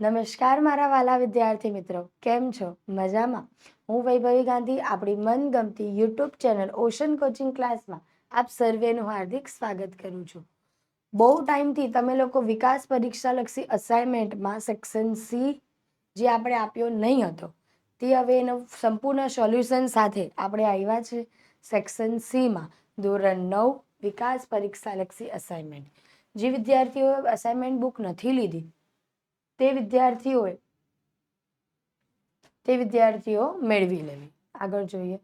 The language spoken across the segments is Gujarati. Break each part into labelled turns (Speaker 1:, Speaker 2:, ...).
Speaker 1: નમસ્કાર મારા વાલા વિદ્યાર્થી મિત્રો, કેમ છો? મજામાં? હું વૈભવી ગાંધી, આપણી મનગમતી યુટ્યુબ ચેનલ ઓશન કોચિંગ ક્લાસમાં આપ સર્વેનું હાર્દિક સ્વાગત કરું છું. બહુ ટાઈમથી તમે લોકો વિકાસ પરીક્ષાલક્ષી અસાઇનમેન્ટમાં સેક્શન સી જે આપણે આપ્યો નહીં હતો, તે હવે એનો સંપૂર્ણ સોલ્યુશન સાથે આપણે આવ્યા છે સેક્શન સીમાં ધોરણ નવ, વિકાસ પરીક્ષાલક્ષી અસાઇનમેન્ટ જે વિદ્યાર્થીઓએ અસાઇનમેન્ટ બુક નથી લીધી તે વિદ્યાર્થીઓએ તે વિદ્યાર્થીઓ મેળવી લેવી. આગળ જોઈએ.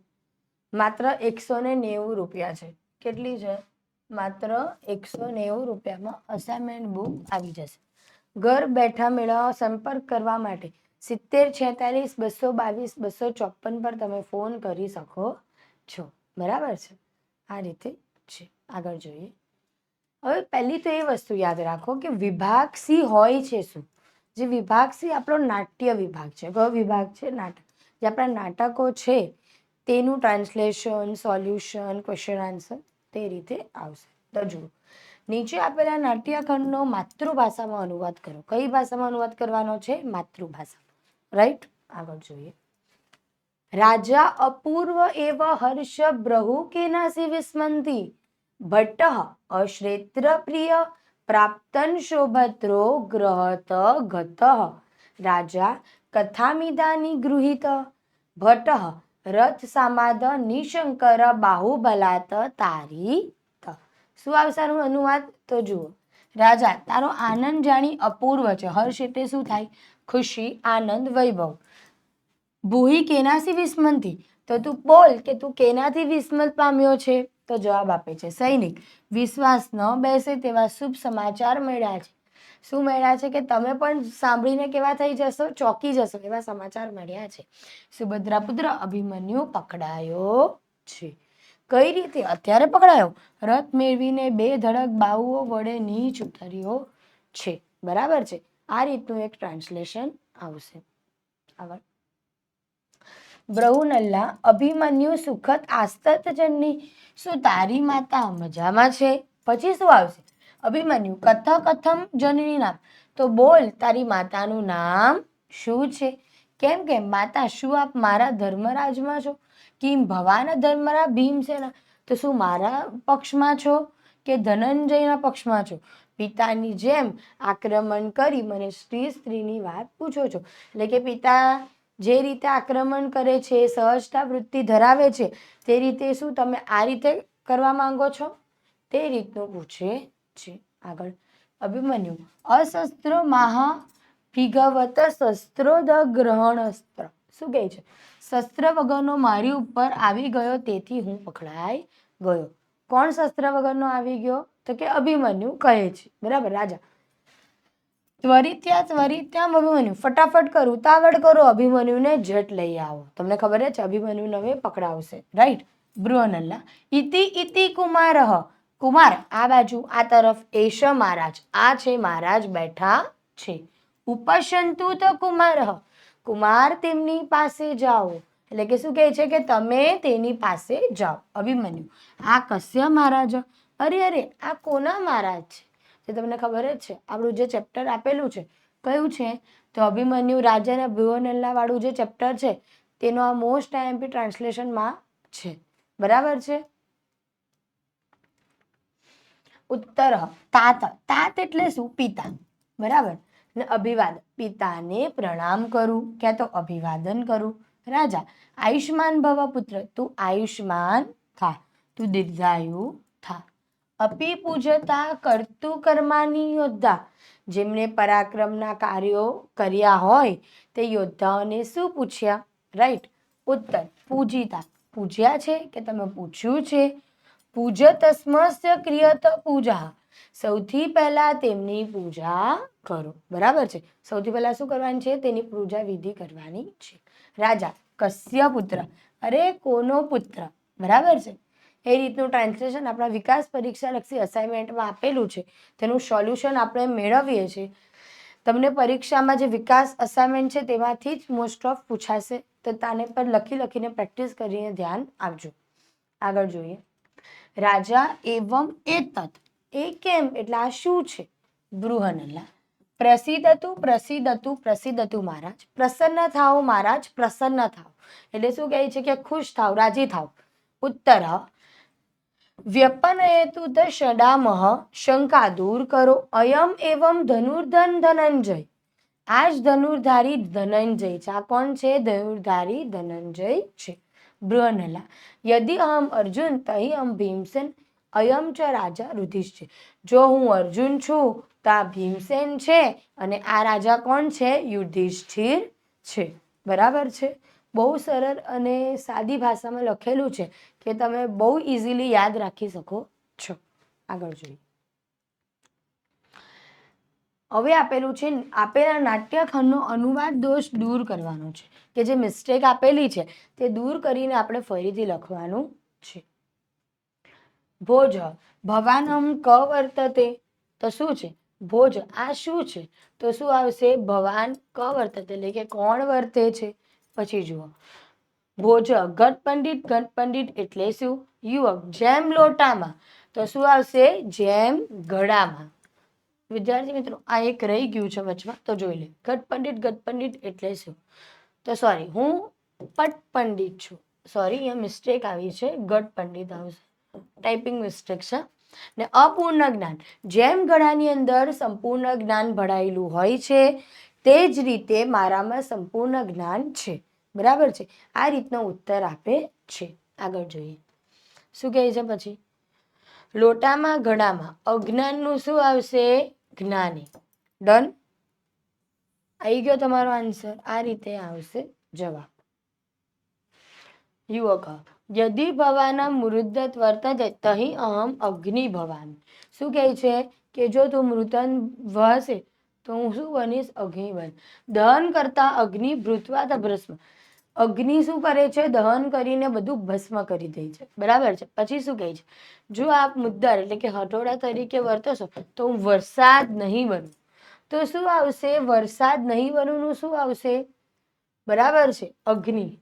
Speaker 1: માત્ર એકસો ને નેવું રૂપિયા છે. કેટલી છે? માત્ર એકસો નેવું રૂપિયામાં અસાઇનમેન્ટ બુક આવી જશે. ઘર બેઠા મેળવવા સંપર્ક કરવા માટે સિત્તેર છેતાલીસ, બસો બાવીસ, બસો ચોપન પર તમે ફોન કરી શકો છો. બરાબર છે? આ રીતે છે. આગળ જોઈએ. હવે પહેલી તો એ વસ્તુ યાદ રાખો કે વિભાગ સી હોય છે શું? જે વિભાગ છે આપણો નાટ્ય વિભાગ છે. કયો વિભાગ છે? નાટક જે આપણા નાટકો છે, તેનું ટ્રાન્સલેશન સોલ્યુશન ક્વેશ્ચન આન્સર તે રીતે આવશે. તો જુઓ. નીચે આપેલા નાટ્યખંડનો માતૃભાષામાં અનુવાદ કરો. કઈ ભાષામાં અનુવાદ કરવાનો છે? માતૃભાષા રાઈટ આગળ જોઈએ. રાજા અપૂર્વ એવ હર્ષ બ્રહુ કેનાસી વિસ્મંતી ભટ્ટ અશ્રેત્ર પ્રિય પ્રાપ્તન શોભત્રો ગ્રહત ગત રાજા કથામિદાની ગૃહિત ભટ્ટ રથ સામાદ નિશંકર બાહુબલાત તારી શું આવશે અનુવાદ? તો જુઓ. રાજા, તારો આનંદ જાણી અપૂર્વ છે. હર્ષ એટલે શું થાય? ખુશી, આનંદ, વૈભવ. ભૂહી કેનાથી વિસ્મંતી તો તું બોલ કે તું કેનાથી વિસ્મત પામ્યો છે? તો જવાબ આપે છે. સૈનિક, વિશ્વાસ ન બેસે તેવા શુભ સમાચાર મળ્યા છે. શું મળ્યા છે કે તમે પણ સાંભળીને કેવા થઈ જશો? ચોકી જશો એવા સમાચાર મળ્યા છે. સુભદ્રા પુત્ર અભિમન્યુ પકડાયો છે. કઈ રીતે? અત્યારે પકડાયો? રથ મેળવીને બે ધડક બાહુઓ વડે નીચ ઉતર્યો છે. બરાબર છે? આ રીતનું એક ટ્રાન્સલેશન આવશે. આગળ બ્રહુનલ્લા અભિમન્યુ સુખદ આસ્તત જનની શું તારી માતા મજામાં છે? પછી શું આવશે? અભિમન્યુ, કથ કથમ જનની નામ. તો બોલ, તારી માતાનું નામ શું છે? કેમ કે માતા, શું આપ મારા ધર્મરાજમાં છો? કિમ ભવાના ધર્મરા ભીમસેના? તો શું મારા પક્ષમાં છો કે ધનંજયના પક્ષમાં છો? પિતાની જેમ આક્રમણ કરી મને સ્ત્રી સ્ત્રીની વાત પૂછો છો? એટલે કે પિતા જે રીતે આક્રમણ કરે છે, સહજતા વૃત્તિ ધરાવે છે, તે રીતે શું તમે આ રીતે કરવા માંગો છો? તે રીતનું પૂછે છે. આગળ. અભિમન્યુ. અશસ્ત્ર મહા ભીગવત શસ્ત્રો દ ગ્રહણસ્ત્ર. શું કહે છે? શસ્ત્ર વગરનો મારી ઉપર આવી ગયો, તેથી હું પકડાઈ ગયો. કોણ શસ્ત્ર વગરનો આવી ગયો? તો કે અભિમન્યુ કહે છે. બરાબર, રાજા. ત્વરિત્યા ત્વરિત્યામ અભિમન્યુ. ફટાફટ કર ઉતાવળ કરો, અભિમન્યુને જટ લઈ આવો. તમને ખબર છે અભિમન્યુને હવે પકડાવશે. રાઈટ બૃહનલ્લા. ઇતિ ઇતિ કુમારહ. કુમાર, આ બાજુ, આ તરફ એશ મહારાજ. આ છે મહારાજ બેઠા છે. ઉપશંતુ તો કુમાર કુમાર તેમની પાસે જાઓ. એટલે કે શું કહે છે કે તમે તેની પાસે જાઓ. અભિમન્યુ. આ કશ્ય મહારાજ? અરે અરે, આ કોના મહારાજ છે? જે તમને ખબર જ છે. આપણું જે ચેપ્ટર આપેલું છે, કયું છે? તો અભિમન્યુ રાજાના ભુવનલ્લા વાળું જે ચેપ્ટર છે, તેનો આ મોસ્ટ આઈએમપી ટ્રાન્સલેશનમાં છે. બરાબર છે? ઉત્તર, તાત. તાત એટલે શું? પિતા. બરાબર? ને અભિવાદન. પિતાને પ્રણામ કરું, ક્યાં તો અભિવાદન કરું. રાજા, આયુષ્માન ભવ પુત્ર. તું આયુષ્માન થા. તું દીર્ઘાયુ થા. અપી પૂજતા કરતું કર્માની યોદ્ધા. જેમણે પરાક્રમના કાર્યો કર્યા હોય તે યોદ્ધાઓને શું પૂછ્યા? રાઈટ ઉત્તર. પૂજિતા. પૂજ્યા છે કે તમે પૂછ્યું છે? પૂજતસ્મસ્ય ક્રિયત પૂજા. સૌથી પહેલા તેમની પૂજા કરો. બરાબર છે? સૌથી પહેલા શું કરવાની છે? તેની પૂજા વિધિ કરવાની છે. રાજા કશ્ય પુત્ર અરે કોનો પુત્ર? બરાબર છે? એ રીતનું ટ્રાન્સલેશન આપણા વિકાસ પરીક્ષા લક્ષી અસાઇનમેન્ટમાં આપેલું છે. તેનું સોલ્યુશન આપણે મેળવીએ છીએ. તમને પરીક્ષામાં જે વિકાસ અસાઇનમેન્ટ છે તેમાંથી જ મોસ્ટ ઓફ પૂછાશે. તો તાને પર લખી લખીને પ્રેક્ટિસ કરીને ધ્યાન આપજો. આગળ જોઈએ. રાજા એવમ એ તત. એ કેમ? એટલે આ શું છે? બૃહનલ્લા. હતું પ્રસિદ્ધ હતું મહારાજ. પ્રસન્ન થાઓ મહારાજ, પ્રસન્ન થાઓ. એટલે શું કહે છે કે ખુશ થાવ રાજી થાવ ઉત્તર વ્યપન હેતુ ષડામહ, શંકા દૂર કરો, અયમ એવમ ધનુર્ધન ધનંજય. આ જ ધનુર્ધારી ધનંજય છે. આ કોણ છે? ધનુર્ધારી ધનંજય છે. બૃહનલા. યદિ અહમ અર્જુન તહી અહમ ભીમસેન, અયમ ચ રાજા યુધિષ્ઠિર જો હું અર્જુન છું, તો આ ભીમસેન છે અને આ રાજા કોણ છે? યુધિષ્ઠિર છે. બરાબર છે? બહુ સરળ અને સાદી ભાષામાં લખેલું છે કે તમે બહુ ઇઝીલી યાદ રાખી શકો છો. આગળ જોઈએ. હવે આપેલું છે, આપેલા નાટ્યખંડનો અનુવાદ દોષ દૂર કરવાનો છે, કે જે મિસ્ટેક આપેલી છે, તે દૂર કરીને આપણે ફરીથી લખવાનું છે. ભોજ, ભવાનમ ક વર્તતે તો શું છે? ભોજ, આ શું છે? તો શું આવશે? ભવાન ક વર્તતે એટલે કે કોણ વર્તે છે? પછી જુઓ. ભોજ ઘટ પંડિત ઘટ પંડિત એટલે શું? યુવક જેમ લોટામાં, તો શું આવશે? જેમ ઘડામાં વિદ્યાર્થી મિત્રો, આ એક રહી ગયું છે વચમાં, તો જોઈ લે. ગટ પંડિત ગટ પંડિત એટલે શું? તો સોરી હું પટ પંડિત છું. સોરી અહીંયા મિસ્ટેક આવી છે. ગટ પંડિત આવશે. ટાઈપિંગ મિસ્ટેક છે. ને અપૂર્ણ જ્ઞાન. જેમ ગળાની અંદર સંપૂર્ણ જ્ઞાન ભળાયેલું હોય છે તે જ રીતે મારામાં સંપૂર્ણ જ્ઞાન છે. બરાબર છે? આ રીતનો ઉત્તર આપે છે. આગળ જોઈએ. શું કહે છે પછી? લોટામાં ઘડામાં અજ્ઞાનનું શું આવશે? જ્ઞાને. ડન? આવી ગયો તમારો આન્સર. આ રીતે આવશે જવાબ. યુવક, યદિ ભવાના મૃદત વર્તતે તહી અહમ અગ્નિ ભવાની. શું કહે છે? કે જો તું મૃતન વહશે તો હું શું બનીશ? અગ્નિ બન. દહન કરતા અગ્નિ ભૃતવા ત ભસ્મ અગ્નિ શું કરે છે? દહન કરીને બધું ભસ્મ કરી દે છે. બરાબર છે? પછી શું કહે છે? જો આપ મુદ્દર એટલે કે હટોડા તરીકે વર્તશો, તો હું વરસાદ નહીં બનું. તો શું આવશે? વરસાદ નહીં બનવું શું આવશે? બરાબર છે? અગ્નિ.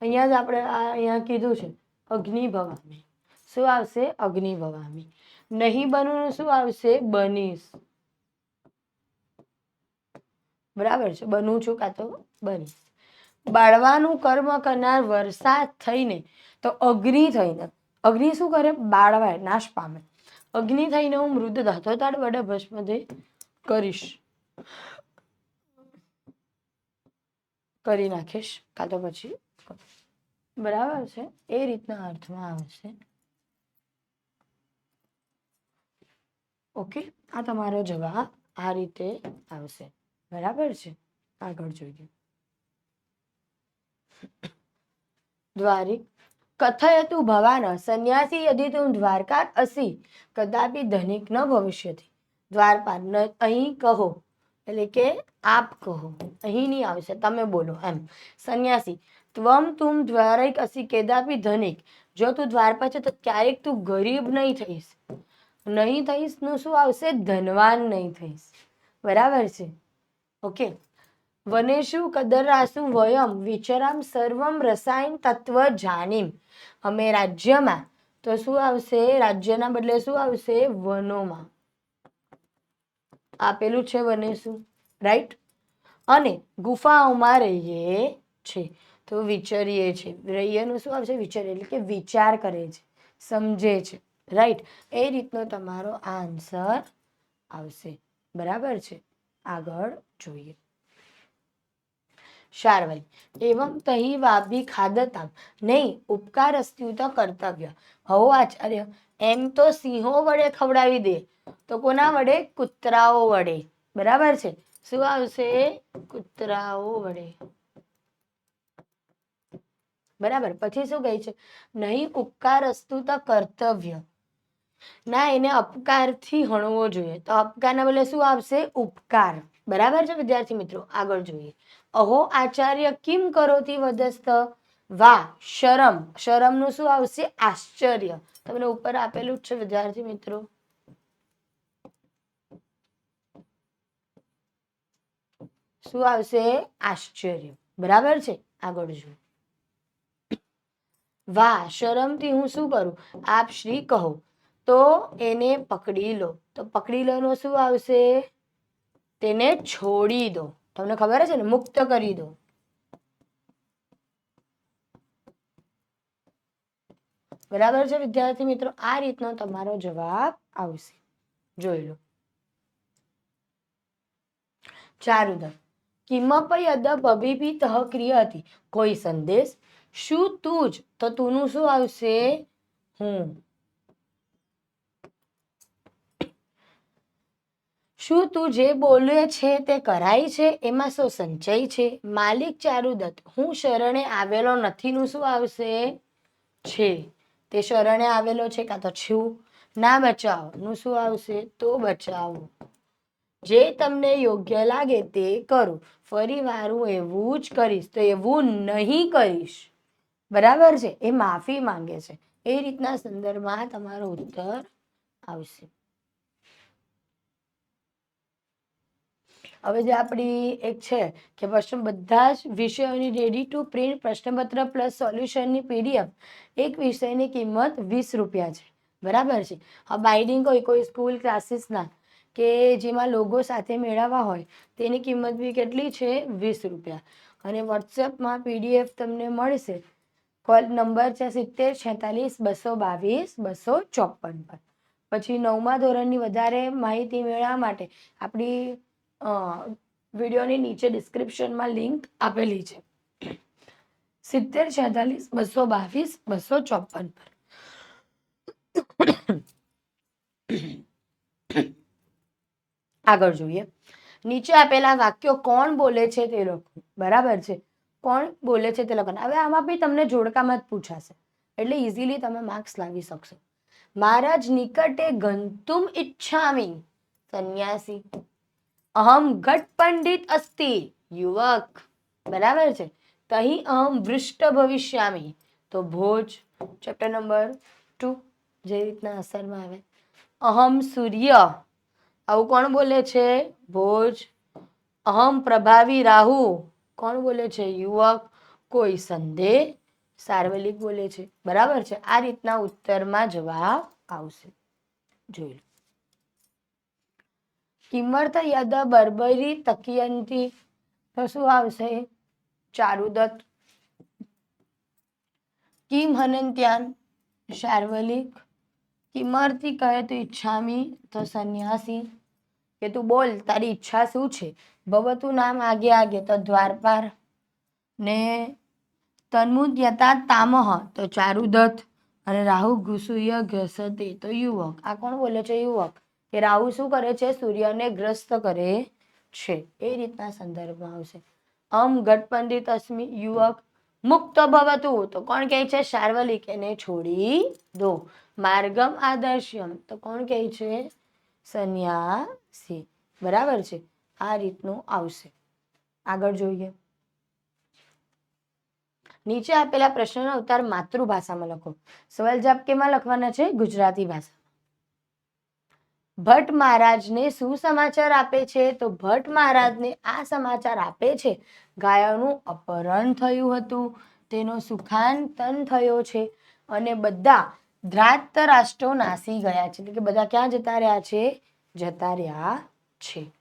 Speaker 1: અહીંયા જ આપણે અહીંયા કીધું છે. અગ્નિ ભવામી. શું આવશે? અગ્નિ ભવામી. નહીં બનવું શું આવશે? બનીશ. બરાબર છે. બનું છું કાં તો બનીશ. બાળવાનું કર્મ કરનાર વરસાદ થઈને તો અગ્નિ થઈને, અગ્નિ શું કરે? બાળવાય, નાશ પામે. અગ્નિ થઈને હું મૃત ધાતોતાડ વડે ભસ્મ કરીશ. કરી નાખીશ. કાં તો પછી બરાબર છે. એ રીતના અર્થમાં આવશે ઓકે, આ તમારો જવાબ આ રીતે આવશે. બરાબર છે. આગળ જોઈએ. દ્વારિક, કથયતુ ભવાન, સંન્યાસી યદિ તું દ્વારકા અસી, કદાપી ધનિક ન ભવિષ્યથી. દ્વારપાલ અહીં કહો. એટલે કે આપ કહો. અહીં નહીં આવશે તમે બોલો એમ. સંન્યાસી, ત્વમ તુમ દ્વારિક અસી, કેદાપી ધનિક. જો તું દ્વારપા છે તો ક્યારેક તું ગરીબ નહીં થઈશ. નહીં થઈશનું શું આવશે? ધનવાન નહીં થઈશ. બરાબર છે? ઓકે. વનેશુ કદરાસુ વયમ, વિચરામ સર્વમ રસાયણ તત્વ જાણીમ અમે રાજ્યમાં, તો શું આવશે? રાજ્યના બદલે શું આવશે? વનોમાં. આપેલું છે વનેશુ રાઈટ અને ગુફાઓમાં રહીએ છે, તો વિચરીએ છે. રહીએનું શું આવશે? વિચારીએ, એટલે કે વિચાર કરે છે, સમજે છે રાઈટ એ રીતનો તમારો આન્સર આવશે. બરાબર છે? આગળ જોઈએ. શારવાઈ એવમ તહી વાભી ખાદતામ, નહીં, ઉપકાર અસ્ત્યુત કર્તવ્ય. હો આચાર્ય, એમ તો સિંહો વડે ખવડાવી દે. તો કોના વડે? કૂતરાઓ વડે. બરાબર છે? શું આવશે? કૂતરાઓ વડે. બરાબર. પછી શું કહે છે? નહીં, ઉપકાર અસ્તુત કર્તવ્ય. ના, એને અપકારથી હણવો જોઈએ. તો અપકારના બદલે શું આવશે? ઉપકાર. બરાબર છે વિદ્યાર્થી મિત્રો? આગળ જોઈએ. અહો, આચાર્ય કિમ કરોતી વદસ્ત? વા શરમ. શરમનું શું આવશે? આશ્ચર્ય. તમને ઉપર આપેલું જ છે વિદ્યાર્થી મિત્રો. શું આવશે? આશ્ચર્ય. બરાબર છે? આગળ જો વાહ, શરમથી હું શું કરું? આપ શ્રી કહો. તો એને પકડી લો. તો પકડી લો નો શું આવશે? તેને છોડી દો. તમને ખબર છે ને? મુક્ત કરી દો. બરાબર છે વિદ્યાર્થી મિત્રો? આ રીતનો તમારો જવાબ આવશે. જોઈ લો. ચારુદમ અદબ યદપ અભિભિત ક્રિયતી કોઈ સંદેશ? શું તું જ? તો તુંનું શું આવશે? હું. શું તું જે બોલે છે તે કરાય છે? એમાં શું સંચય છે? માલિક ચારુદત્ત, હું શરણે આવેલો નથીનું શું આવશે? છે. તે શરણે આવેલો છે કાં તો છું? ના બચાવો. નું શું આવશે? તો બચાવો. જે તમને યોગ્ય લાગે તે કરો. ફરી વાર એવું જ કરીશ. તો એવું નહીં કરીશ. બરાબર છે? એ માફી માંગે છે. એ રીતના સંદર્ભમાં તમારો ઉત્તર આવશે. હવે જે આપણી એક છે કે પ્રશ્ન બધા જ વિષયોની રેડી ટુ પ્રિન્ટ પ્રશ્નપત્ર પ્લસ સોલ્યુશનની પીડીએફ એક વિષયની કિંમત વીસ રૂપિયા છે. બરાબર છે? હવે બાઇડિંગ કોઈ કોઈ સ્કૂલ ક્લાસીસના કે જેમાં લોગો સાથે મેળવવા હોય, તેની કિંમત બી કેટલી છે? વીસ રૂપિયા. અને વોટ્સએપમાં પીડીએફ તમને મળશે. કોલ નંબર છે સિત્તેર, છેતાલીસ, બસો બાવીસ, બસો ચોપન પર. પછી નવમા ધોરણની વધારે માહિતી મેળવવા માટે આપણી વિડીયોની નીચે ડિસ્ક્રિપ્શનમાં લિંક આપેલી છે. સિત્તેર છેતાલીસ, બસો બાવીસ, બસો ચોપન પર. આગળ જોઈએ. નીચે આપેલા વાક્યો કોણ બોલે છે તે લોકો, બરાબર છે? કોણ બોલે છે તે લોકોને? હવે આમાં બી તમને જોડકામાં જ પૂછાશે. એટલે ઇઝીલી તમે માર્ક્સ લાવી શકશો. મહારાજ નિકટે ગંતુમ ઈચ્છામી, સંન્યાસી. અહમ ઘટ પંડિત અસ્તિ. યુવક. બરાબર છે? તહી અહમ વૃષ્ટ ભવિષ્યામી. તો ભોજ ચેપ્ટર નંબર ટુ જે રીતના અસરમાં આવે. અહમ સૂર્ય. આવું કોણ બોલે છે? ભોજ. અહમ પ્રભાવી રાહુ. કોણ બોલે છે? યુવક. કોઈ સંદેહ સાર્વલિક બોલે છે. બરાબર છે? આ રીતના ઉત્તરમાં જવાબ આવશે. જોઈ લો. કિંમર્થ યદ બર્બરી તકિયંતી તો શું આવશે ચારુદત્ત કિમ હનંત્યાન શાર્વલિક. કિમર્થી કહે તો ઈચ્છામી, તો સંન્યાસી. કે તું બોલ, તારી ઈચ્છા શું છે? ભવતું નામ આગે આગે, તો દ્વારપાર. ને તન્મુદ્યતા તામહ, તો ચારુદત્ત અને રાહુ ઘુસુય ઘસતે, તો યુવક. આ કોણ બોલે છે, યુવક? કે રાહુ શું કરે છે? સૂર્યને ગ્રસ્ત કરે છે. એ રીતના સંદર્ભમાં આવશે. અમ ગટપંડિત અસ્મિ યુવક મુક્ત ભવતું. તો કોણ કહે છે? સાર્વલિક એને છોડી દો. માર્ગમ આદર્શ્યમ. તો કોણ કહે છે? સંન્યાસી. બરાબર છે. આ રીતનું આવશે. આગળ જોઈએ. નીચે આપેલા પ્રશ્નનો ઉત્તર માતૃભાષામાં લખો. સવાલ જવાબ કેમાં લખવાના છે? ગુજરાતી ભાષા ભટ્ટ મહારાજને શું સમાચાર આપે છે? તો ભટ્ટ મહારાજને આ સમાચાર આપે છે. ગાયોનું અપહરણ થયું હતું. તેનો સુખાંતન થયો છે. અને બધા ધ્રાત રાષ્ટ્રો નાસી ગયા છે. એટલે કે બધા ક્યાં જતા રહ્યા છે? જતા રહ્યા છે.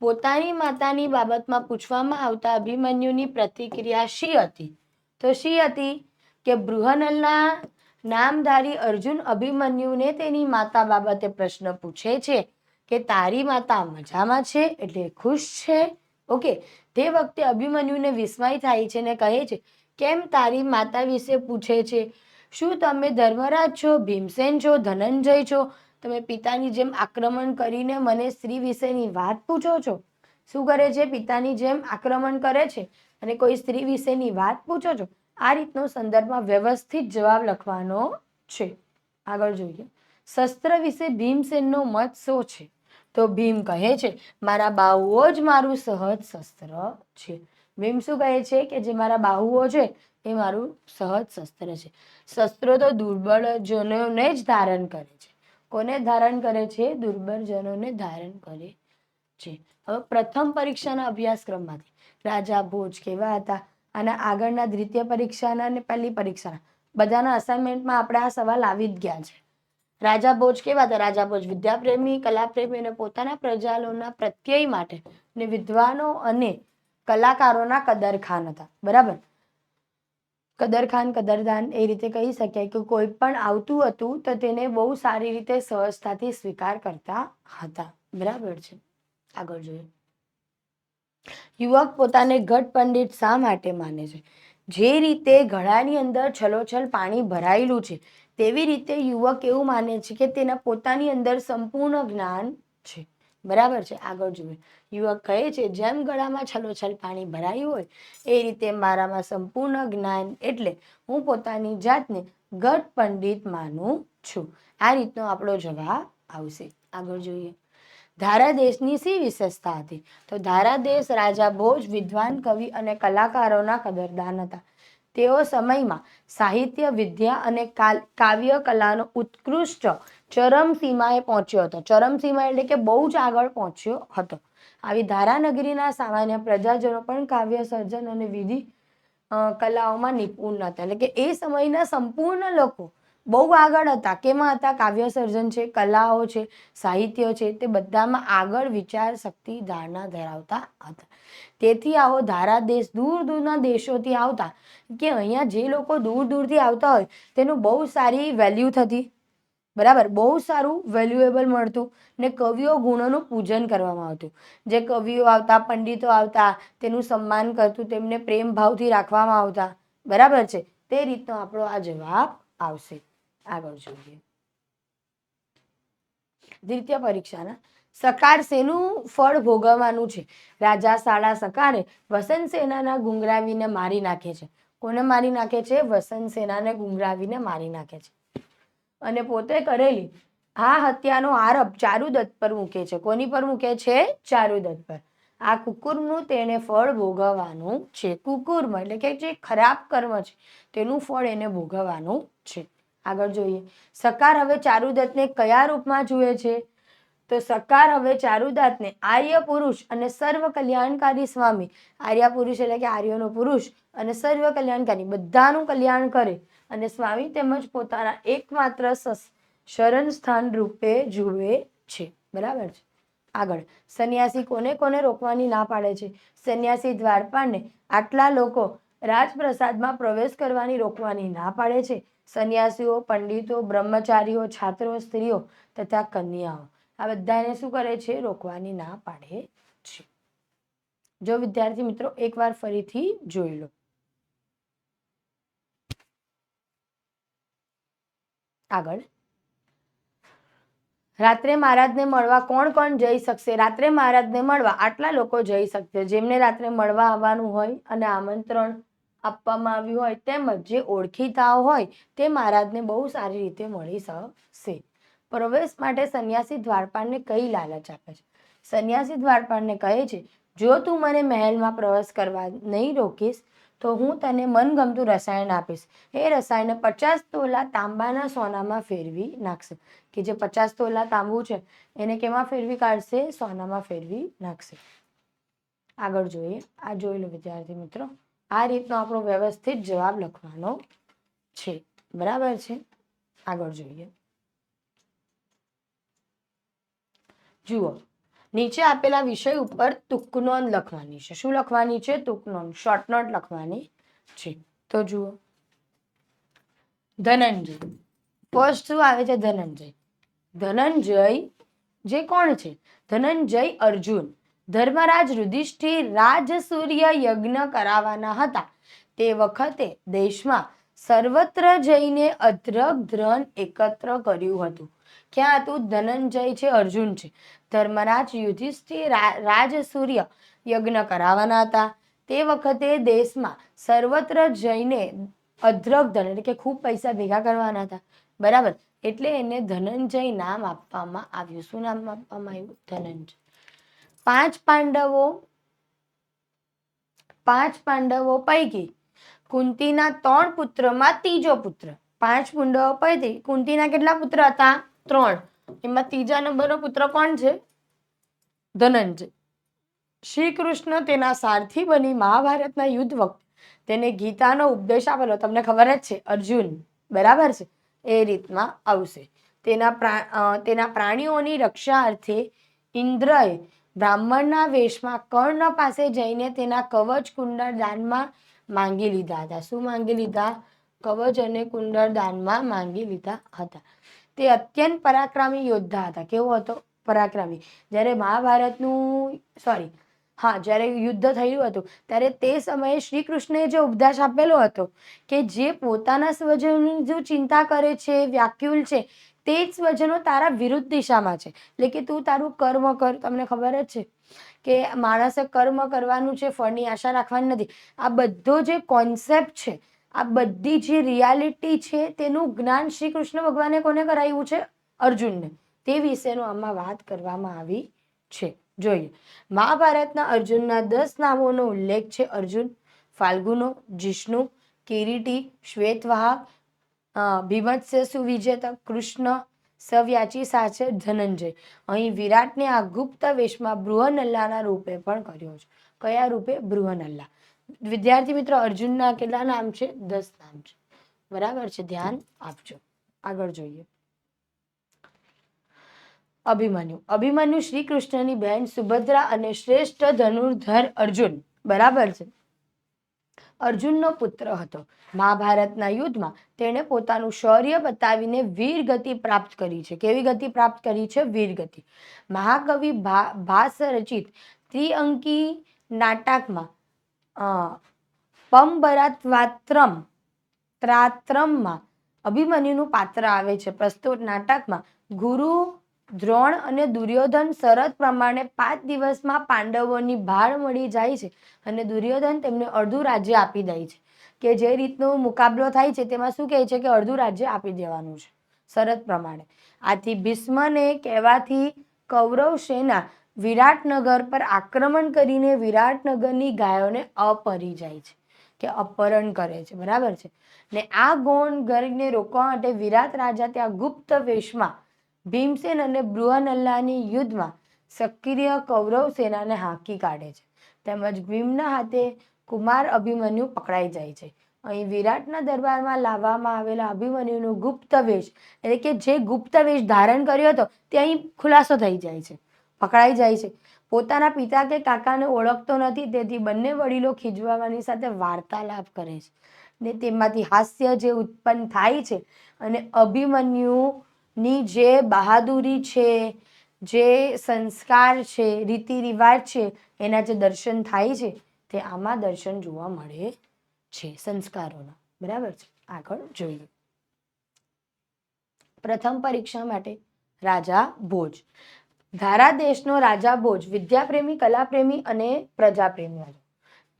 Speaker 1: પોતાની માતાની બાબતમાં પૂછવામાં આવતા અભિમન્યુની પ્રતિક્રિયા શી હતી? તો શી હતી? કે બૃહનલના નામધારી અર્જુન અભિમન્યુને તેની માતા બાબતે પ્રશ્ન પૂછે છે કે તારી માતા મજામાં છે એટલે ખુશ છે? ઓકે, તે વખતે અભિમન્યુને વિસ્મય થાય છે ને કહે છે, કેમ તારી માતા વિશે પૂછે છે? શું તમે ધર્મરાજ છો, ભીમસેન છો, ધનંજય છો? તમે પિતાની જેમ આક્રમણ કરીને મને સ્ત્રી વિશેની વાત પૂછો છો? શું કરે છે? પિતાની જેમ આક્રમણ કરે છે? અને કોઈ સ્ત્રી વિશેની વાત પૂછો છો? આ રીતનો સંદર્ભમાં વ્યવસ્થિત જવાબ લખવાનો છે. આગળ જોઈએ. શસ્ત્ર વિશે ભીમસેનનો મત શું છે? તો ભીમ કહે છે, મારા બાહુઓ જ મારું સહજ શસ્ત્ર છે. ભીમ શું કહે છે કે જે મારા બાહુઓ છે, એ મારું સહજ શસ્ત્ર છે. શસ્ત્રો તો દુર્બળ જનોને જ ધારણ કરે છે. કોને ધારણ કરે છે? દુર્બળ જનોને ધારણ કરે છે. હવે પ્રથમ પરીક્ષાના અભ્યાસક્રમમાંથી. રાજા ભોજ કેવા હતા? અને આગળના દ્વિતીય પરીક્ષાના અને પહેલી પરીક્ષાના. બધાના અસાઇનમેન્ટમાં આપણે આ સવાલ આવી જ ગયા છે. રાજા ભોજ કેવા હતા? રાજા ભોજ વિદ્યાપ્રેમી, કલાપ્રેમી અને પોતાના પ્રજાલોના પ્રત્યય માટે ને વિદ્વાનો અને કલાકારોના કદરખાન હતા. બરાબર? કદરખાન, કદરદાન એ રીતે કહી શકાય કે કોઈ પણ આવતું હતું તો તેને બહુ સારી રીતે સહજતાથી સ્વીકાર કરતા હતા. બરાબર છે. આગળ જોઈએ. યુવક પોતાને ઘટ પંડિત શા માટે માને છે? જે રીતે ઘડાની અંદર છલોછલ પાણી ભરાયેલું છે, તેવી રીતે યુવક એવું માને છે કે તેના પોતાની અંદર સંપૂર્ણ જ્ઞાન છે. બરાબર છે? આગળ જોઈએ યુવક કહે છે, જેમ ગળામાં છલોછલ પાણી ભરાયું હોય, એ રીતે મારામાં સંપૂર્ણ જ્ઞાન એટલે હું પોતાની જાતને ગઢ પંડિત માનું છું. આ રીતનો આપણો જવાબ આવશે. આગળ જોઈએ. ધારાદેશની શી વિશેષતા હતી? તો ધારાદેશ રાજા ભોજ, વિદ્વાન, કવિ અને કલાકારોના કદરદાન હતા. તેઓ સમયમાં સાહિત્ય, વિદ્યા અને કાવ્ય કલાનો ઉત્કૃષ્ટ ચરમસીમાએ પહોંચ્યો હતો. ચરમસીમા એટલે કે બહુ જ આગળ પહોંચ્યો હતો. આવી ધારાનગરીના સામાન્ય પ્રજાજનો પણ કાવ્ય, સર્જન અને વિધિ કલાઓમાં નિપુણ હતા. એટલે કે એ સમયના સંપૂર્ણ લોકો બહુ આગળ હતા. કેમાં હતા? કાવ્ય સર્જન છે, કલાઓ છે, સાહિત્ય છે, તે બધામાં આગળ વિચાર શક્તિ ધારણા ધરાવતા હતા. તેથી આવો ધારા દેશ દૂર દૂરના દેશોથી આવતા કે અહીંયા જે લોકો દૂર દૂરથી આવતા હોય, તેનું બહુ સારી વેલ્યુ થતી. બરાબર? બહુ સારું વેલ્યુએબલ મળતું ને કવિઓ ગુણોનું પૂજન કરવામાં આવતું. જે કવિઓ આવતા, પંડિતો આવતા, તેનું સન્માન કરતું, તેમને પ્રેમ ભાવથી રાખવામાં આવતા. બરાબર છે? તે રીતનો આપણો આ જવાબ આવશે. આગળ જોઈએ. દ્વિતીય પરીક્ષાના સકાર શેનું ફળ ભોગવવાનું છે. રાજા શાળા સકારે વસંત સેનાના ગુંગરાવીને મારી નાખે છે. કોને મારી નાખે છે? વસંત સેનાને ગુંગરાવીને મારી નાખે છે. અને પોતે કરેલી આ હત્યાનો આરોપ ચારુદત્ત પર મૂકે છે. કોની પર મૂકે છે? ચારુદત્ત પર. આ કુકુરનું તેણે ફળ ભોગવવાનું છે. કુકુર્મ એટલે કે જે ખરાબ કર્મ છે, તેનું ફળ એને ભોગવવાનું છે. આગળ જોઈએ. સકાર હવે ચારુદત્તને કયા રૂપમાં જુએ છે? તો સકાર હવે ચારુદાતને આર્ય પુરુષ અને સર્વ કલ્યાણકારી સ્વામી. આર્ય પુરુષ એટલે કે આર્યનો પુરુષ અને સર્વ કલ્યાણકારી, બધાનું કલ્યાણ કરે અને સ્વામી તેમજ પોતાના એકમાત્ર શરણ સ્થાન રૂપે જુએ છે. બરાબર છે? આગળ. સંન્યાસી કોને કોને રોકવાની ના પાડે છે? સંન્યાસી દ્વારપાળને આટલા લોકો રાજપ્રસાદમાં પ્રવેશ કરવાની રોકવાની ના પાડે છે? સંન્યાસીઓ, પંડિતો, બ્રહ્મચારીઓ, છાત્રો, સ્ત્રીઓ તથા કન્યાઓ. આ બધાને શું કરે છે? રોકવાની ના પાડે છે. જો વિદ્યાર્થી મિત્રો એકવાર ફરીથી જોઈ લો. આગળ. રાત્રે મહારાજને મળવા કોણ કોણ જઈ શકશે? રાત્રે મહારાજને મળવા આટલા લોકો જઈ શકશે. જેમને રાત્રે મળવા આવવાનું હોય અને આમંત્રણ આપવામાં આવ્યું હોય તેમજ જે ઓળખીતાઓ હોય તે મહારાજને બહુ સારી રીતે મળી શકશે પ્રવેશ માટે સંન્યાસી દ્વારપાળને કઈ લાલચ આપે છે? સંન્યાસી દ્વારપાળને કહે છે, જો તું મને મહેલમાં પ્રવેશ કરવા નહીં રોકીશ, તો હું તને મનગમતું રસાયણ આપીશ. એ રસાયણને પચાસ તોલા તાંબાના સોનામાં ફેરવી નાખશે. કે જે પચાસ તોલા તાંબુ છે, એને કેમાં ફેરવી કાઢશે? સોનામાં ફેરવી નાખશે. આગળ જોઈએ. આ જોઈ લો વિદ્યાર્થી મિત્રો. આ રીતનો આપણો વ્યવસ્થિત જવાબ લખવાનો છે. બરાબર છે? આગળ જોઈએ. જુઓ, નીચે આપેલા વિષય ઉપર ટૂંકનોંધ લખવાની છે. શું લખવાની છે? ટૂંકનોંધ શોર્ટ નોટ લખવાની છે. તો જુઓ. ધનંજય. ફર્સ્ટ શું આવે છે? ધનંજય. ધનંજય જે કોણ છે? ધનંજય અર્જુન. ધર્મરાજ યુધિષ્ઠિર રાજસૂર્ય યજ્ઞ કરાવવાના હતા. તે વખતે દેશમાં સર્વત્ર જઈને અદ્રક ધ્રન એકત્ર કર્યું હતું. ક્યાં હતું? ધનંજય છે, અર્જુન છે. ધર્મરાજ યુધિષ્ઠિર રાજસૂર્ય યજ્ઞ કરાવવાના હતા. તે વખતે દેશમાં સર્વત્ર જઈને અદ્રક ધન એટલે કે ખૂબ પૈસા ભેગા કરવાના હતા. બરાબર? એટલે એને ધનંજય નામ આપવામાં આવ્યું. શું નામ આપવામાં આવ્યું? ધનંજય. પાંચ પાંડવો પાંચ પાંડવો પૈકી કુંતીના ત્રણ પુત્રમાં ત્રીજો પુત્ર. પાંચ પાંડવો પૈકી કુંતીના કેટલા પુત્ર હતા? ત્રણ. એમાં ત્રીજા નંબરનો પુત્ર કોણ છે? ધનંજય. શ્રી કૃષ્ણ તેના સારથી બની મહાભારતના યુદ્ધ વખતે તેને ગીતાનો ઉપદેશ આપેલો. તમને ખબર જ છે, અર્જુન બરાબર છે? એ રીતમાં આવશે. તેના પ્રા તેના પ્રાણીઓની રક્ષા અર્થે ઇન્દ્રએ બ્રાહ્મણના વેશમાં કર્ણ પાસે જઈને તેના કવચ કુંડળ દાનમાં માંગી લીધા હતા. શું માંગી લીધા? કવચ અને કુંડળ દાનમાં માંગી લીધા હતા. તે અત્યંત પરાક્રમી યોદ્ધા હતા. કેવો હતો? પરાક્રમી. જ્યારે મહાભારતનું સોરી હા, જ્યારે યુદ્ધ થયું હતું, ત્યારે તે સમયે શ્રી કૃષ્ણએ જે ઉપદેશ આપેલો હતો કે જે પોતાના સ્વજનની જો ચિંતા કરે છે, વ્યાકુલ છે તે જ સ્વજનો તારા વિરુદ્ધ દિશામાં છે. એટલે કે તું તારું કર્મ કર. તમને ખબર જ છે કે માણસે કર્મ કરવાનું છે, ફળની આશા રાખવાની નથી. આ બધો જે કોન્સેપ્ટ છે, આ બધી જે રિયાલિટી છે, તેનું જ્ઞાન શ્રી કૃષ્ણ ભગવાને કોને કરાવ્યું છે? અર્જુનને. તે વિશેનો આમાં વાત કરવામાં આવી છે. જોઈએ. મહાભારતના અર્જુનના દસ નામોનો ઉલ્લેખ છે અર્જુન, ફાલ્ગુનો, જિષ્ણુ, કિરીટી, શ્વેતવાહક અ, ભીમત્સ્ય સુવિજેતા કૃષ્ણ સવ્યાચી સાચે ધનંજય. અહીં વિરાટને આ ગુપ્ત વેશમાં બૃહનલ્લાના રૂપે પણ કર્યો છે. કયા રૂપે? બૃહનલ્લા. વિદ્યાર્થી મિત્રો અર્જુનના કેટલા નામ છે? દસ નામ છે. બરાબર છે? ધ્યાન આપજો. આગળ જોઈએ. અભિમન્યુ. અભિમન્યુ શ્રી કૃષ્ણની બહેન સુભદ્રા અને શ્રેષ્ઠ ધનુર્ધર અર્જુન. બરાબર છે? અર્જુનનો પુત્ર હતો. મહાભારતના યુદ્ધમાં તેણે પોતાનું શૌર્ય બતાવીને વીર ગતિ પ્રાપ્ત કરી છે. કેવી ગતિ પ્રાપ્ત કરી છે? વીર ગતિ. મહાકવિ ભાસ રચિત ત્રિઅંકી નાટકમાં અ, ત્રાત્રમમાં અભિમન્યુનું પાત્ર આવે છે. પ્રસ્તુત નાટકમાં ગુરુ દ્રોણ અને દુર્યોધન શરત પ્રમાણે પાંચ દિવસમાં પાંડવોની ભાળ મળી જાય છે અને દુર્યોધન તેમને અડધું રાજ્ય આપી દે છે. કે જે રીતનો મુકાબલો થાય છે, તેમાં શું કહે છે કે અડધું રાજ્ય આપી દેવાનું છે, શરત પ્રમાણે. આથી ભીષ્મને કહેવાથી કૌરવ સેના વિરાટનગર પર આક્રમણ કરીને વિરાટનગરની ગાયોને અપહરી જાય છે, કે અપહરણ કરે છે, બરાબર છે? ને આ ગૌણ ગર્ગને રોકવા માટે વિરાટ રાજા ત્યાં ગુપ્ત વેશમાં ભીમસેન અને બૃહનલ્લાની યુદ્ધમાં સક્રિય કૌરવ સેનાને હાંકી કાઢે છે. તેમજ ભીમના હાથે કુમાર અભિમન્યુ પકડાઈ જાય છે. અહીં વિરાટના દરબારમાં લાવવામાં આવેલા અભિમન્યુનો ગુપ્ત વેશ, એટલે કે જે ગુપ્ત વેશ ધારણ કર્યો હતો, તે અહીં ખુલાસો થઈ જાય છે. પકડાઈ જાય છે. પોતાના પિતા કે કાકાને ઓળખતો નથી, તેથી બંને વડીલો ખીજવાવાની સાથે વાર્તાલાપ કરે છે. ને તેમાંથી હાસ્ય જે ઉત્પન્ન થાય છે અને અભિમન્યુની જે બહાદુરી છે, જે સંસ્કાર છે રીતિ રિવાજ છે, એના જે દર્શન થાય છે તે આમાં દર્શન જોવા મળે છે સંસ્કારોના. બરાબર છે? આગળ જોઈએ. પ્રથમ પરીક્ષા માટે રાજા ભોજ. ધારા દેશનો રાજા ભોજ વિદ્યાપ્રેમી, કલાપ્રેમી અને પ્રજાપ્રેમી હતો.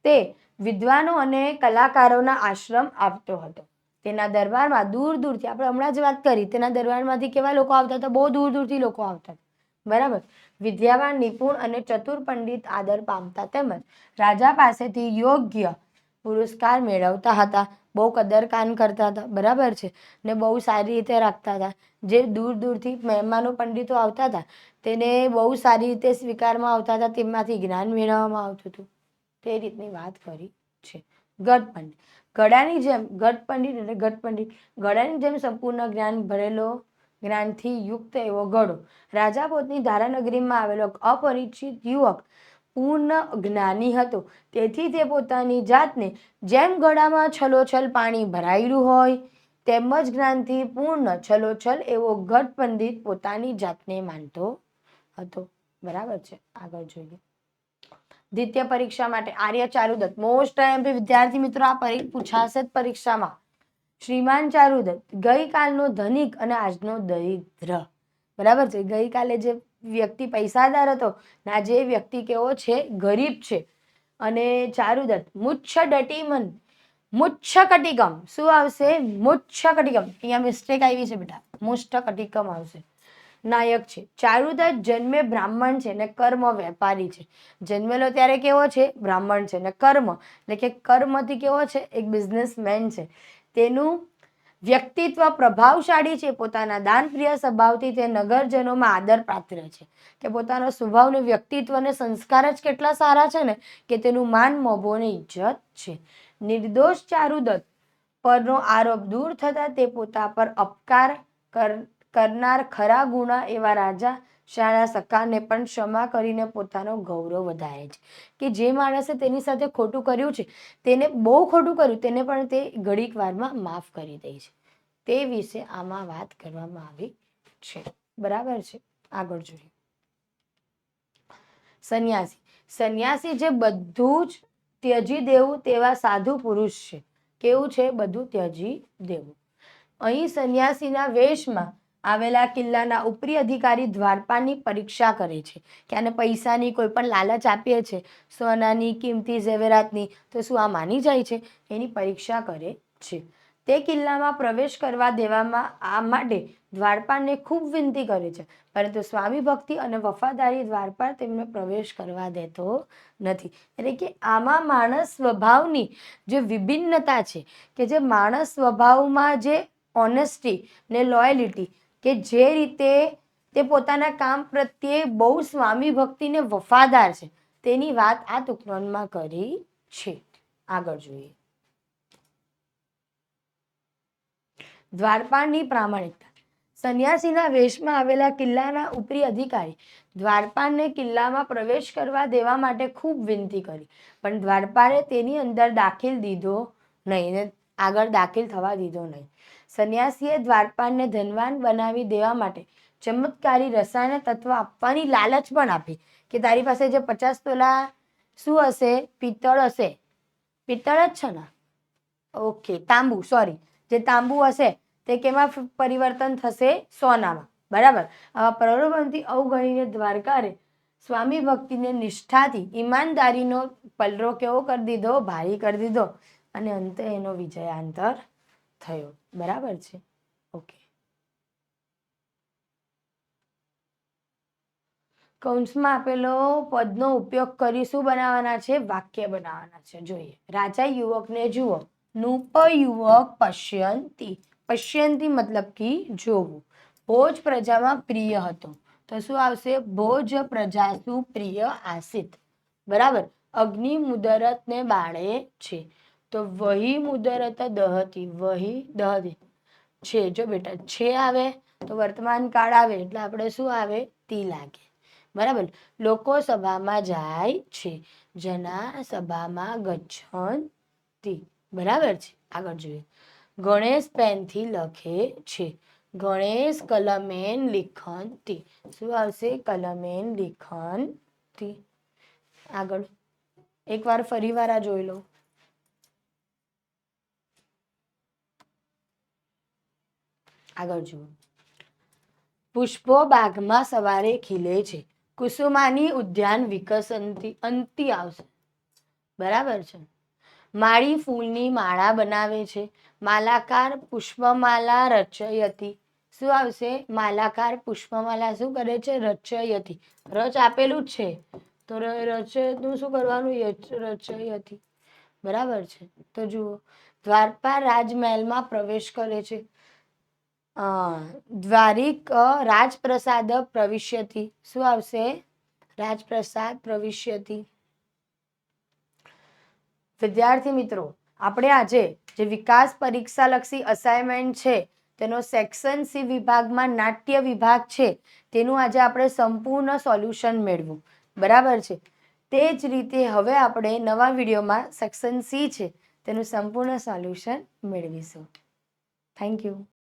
Speaker 1: તે વિદ્વાનો અને કલાકારોના આશ્રમ આપતો હતો. તેના દરબારમાં દૂર દૂરથી, આપણે હમણાં જ વાત કરી, તેના દરબારમાંથી કેવા લોકો આવતા હતા? બહુ દૂર દૂરથી લોકો આવતા હતા. બરાબર? વિદ્યાવાન, નિપુણ અને ચતુર પંડિત આદર પામતા તેમજ રાજા પાસેથી યોગ્ય પુરસ્કાર મેળવતા હતા. બહુ કદરકાન કરતા હતા. બરાબર છે? ને બહુ સારી રીતે રાખતા હતા. જે દૂર દૂરથી મહેમાનો, પંડિતો આવતા હતા, તેને બહુ સારી રીતે સ્વીકારમાં આવતા હતા. તેમાંથી જ્ઞાન મેળવવામાં આવતું હતું. તે રીતની વાત કરી છે. ગઢ પંડિત. ગળાની જેમ ગઢ પંડિત એટલે ગઢ પંડિત. ગળાની જેમ સંપૂર્ણ જ્ઞાન ભરેલો જ્ઞાનથી યુક્ત એવો ગળો રાજા પોતની ધારાનગરીમાં આવેલો અપરિચિત યુવક પૂર્ણ જ્ઞાની હતો. તેથી તે પોતાની જાતને જેમ ગળામાં છલોછલ પાણી ભરાયેલું હોય તેમ જ જ્ઞાનથી પૂર્ણ છલોછલ એવો ગઢ પંડિત પોતાની જાતને માનતો હતો. બરાબર છે? આગળ જોઈએ. દ્વિતીય પરીક્ષા માટે આર્ય ચારુદત્ત મોસ્ટ ટાઈમ વિદ્યાર્થી મિત્રો, આ પૂછાશે જ પરીક્ષામાં. શ્રીમાન ચારુદત્ત ગઈકાલનો ધનિક અને આજનો દરિદ્ર. બરાબર છે? ગઈકાલે જે વ્યક્તિ પૈસાદાર હતો, ના જે વ્યક્તિ કેવો છે? ગરીબ છે. અને ચારુદત્ત, મુચ્છ ડટીમન મુચ્છ કટિકમ. શું આવશે? મુચ્છ કટિકમ. અહીંયા મિસ્ટેક આવી છે બેટા. મુચ્છ કટિકમ આવશે. નાયક છે. ચારુદત્ત જન્મે બ્રાહ્મણ છે ને કર્મ વેપારી છે. જન્મેલો ત્યારે કેવો છે? બ્રાહ્મણ છે ને કર્મ. એટલે કે કર્મથી કેવો છે? એક બિઝનેસમેન છે. તેનું વ્યક્તિત્વ પ્રભાવશાળી છે, પોતાના દાનપ્રિય સ્વભાવથી તે નગરજનોમાં આદર પાત્ર છે. કે પોતાનો સ્વભાવ ને વ્યક્તિત્વ ને સંસ્કાર જ કેટલા સારા છે ને? કે તેનું માન, મોભો ને ઇજ્જત છે. નિર્દોષ ચારુદત્ત પરનો આરોપ દૂર થતા તે પોતા પર અપકાર કર, કરનાર ખરા ગુણા એવા રાજા શાળા સરકારને પણ ક્ષમા કરીને પોતાનો ગૌરવ વધારે છે. કે જે માણસે તેની સાથે ખોટું કર્યું છે, તેને બહુ ખોટું કર્યું, તેને પણ તે ઘડીક વારમાં માફ કરી દે છે. તે વિશે આમાં વાત કરવામાં આવી છે. બરાબર છે? આગળ જોઈએ. સંન્યાસી. સંન્યાસી જે બધું જ ત્યજી દેવું તેવા સાધુ પુરુષ છે. કેવું છે? બધું ત્યજી દેવું. અહીં સંન્યાસીના વેશમાં આવેલા કિલ્લાના ઉપરી અધિકારી દ્વારપાની પરીક્ષા કરે છે કે આને પૈસાની કોઈ પણ લાલચ આપીએ છે, સોનાની, કિંમતી, ઝેવરાતની, તો શું આ માની જાય છે એની પરીક્ષા કરે છે? તે કિલ્લામાં પ્રવેશ કરવા દેવામાં આ માટે દ્વારપાને ખૂબ વિનંતી કરે છે, પરંતુ સ્વામી ભક્તિ અને વફાદારી દ્વારપાળ તેમને પ્રવેશ કરવા દેતો નથી. એટલે કે આમાં માણસ સ્વભાવની જે વિભિન્નતા છે કે જે માણસ સ્વભાવમાં જે ઓનેસ્ટી ને લોયલિટી કે જે રીતે તે પોતાના કામ પ્રત્યે બહુ સ્વામી ભક્તિને વફાદાર છે, તેની વાત આ ટૂંકનોંધમાં કરી છે. આગળ જોઈએ. દ્વારપાળની પ્રામાણિકતા. સંન્યાસીના વેશમાં આવેલા કિલ્લાના ઉપરી અધિકારી દ્વારપાળને કિલ્લામાં પ્રવેશ કરવા દેવા માટે ખૂબ વિનંતી કરી, પણ દ્વારપાળે તેની અંદર દાખલ દીધો નહીં ને આગળ દાખલ થવા દીધો નહીં. સંન્યાસીએ દ્વારપાળને ધનવાન બનાવી દેવા માટે ચમત્કારી રસાયણ તત્વ આપવાની લાલચ પણ આપી કે તારી પાસે જે પચાસ તોલા શું હશે? પિત્તળ હશે. પિત્તળ જ છે ને? ઓકે, તાંબુ સોરી જે તાંબુ હશે તે કેમાં પરિવર્તન થશે? સોનામાં. બરાબર. આવા પ્રલોભનથી અવગણીને દ્વારકારે સ્વામી ભક્તિને નિષ્ઠાથી ઈમાનદારીનો પલરો કેવો કરી દીધો? ભારી કરી દીધો. અને અંતે એનો વિજયાંતર થયો. બરાબર છે? ઓકે. કૌંસમાં આપેલો પદનો ઉપયોગ કરી શું બનાવવાના છે? વાક્ય બનાવવાના છે. જોઈએ. રાજા યુવકને જુઓ. નૃપ યુવક પશ્યંતી. પશ્યંતી મતલબ કે જોવું. ભોજ પ્રજામાં પ્રિય હતો. તો શું આવશે? ભોજ પ્રજાસુ પ્રિય આસિત. બરાબર? અગ્નિ મુદરતને બાળે છે. તો વહી મુદરત દહતી વહી દહતી છે, જો બેટા, છે આવે તો વર્તમાન કાળ આવે એટલે આપણે શું આવે? તી લાગે. બરાબર? લોકો સભામાં જાય છે. જના સભામાં ગચ્છંતી બરાબર છે? આગળ જોઈએ. ગણેશ પેનથી લખે છે. ગણેશ કલમેન લિખનથી શું આવશે? કલમેન લિખનથી આગળ. એકવાર ફરી વાર જોઈ લો. આગળ જુઓ. પુષ્પો બાગમાં સવારે ખીલે છે. કુસુમાની ઉદ્યાન વિકસનથી અંતિ આવશે. બરાબર છે. માળી ફૂલની માળા બનાવે છે. માલાકાર પુષ્પમાલા રચયતી. શું આવશે? માલાકાર પુષ્પમાલા શું કરે છે? રચયતી. રચ આપેલું જ છે. તો ર- રચયનું શું કરવાનું? રચયતી. બરાબર છે. તો જુઓ. દ્વારપા રાજમહેલમાં પ્રવેશ કરે છે. દ્વારિક રાજપ્રસાદ પ્રવિશ્યથી. શું આવશે? રાજપ્રસાદ પ્રવિશ્યતિ વિદ્યાર્થી મિત્રો, આપણે આજે જે વિકાસ પરીક્ષા લક્ષી અસાઇનમેન્ટ છે, તેનો સેક્શન સી વિભાગમાં નાટ્ય વિભાગ છે, તેનું આજે આપણે સંપૂર્ણ સોલ્યુશન મેળવું. બરાબર છે? તે જ રીતે હવે આપણે નવા વિડીયોમાં સેક્શન સી છે, તેનું સંપૂર્ણ સોલ્યુશન મેળવીશું. Thank you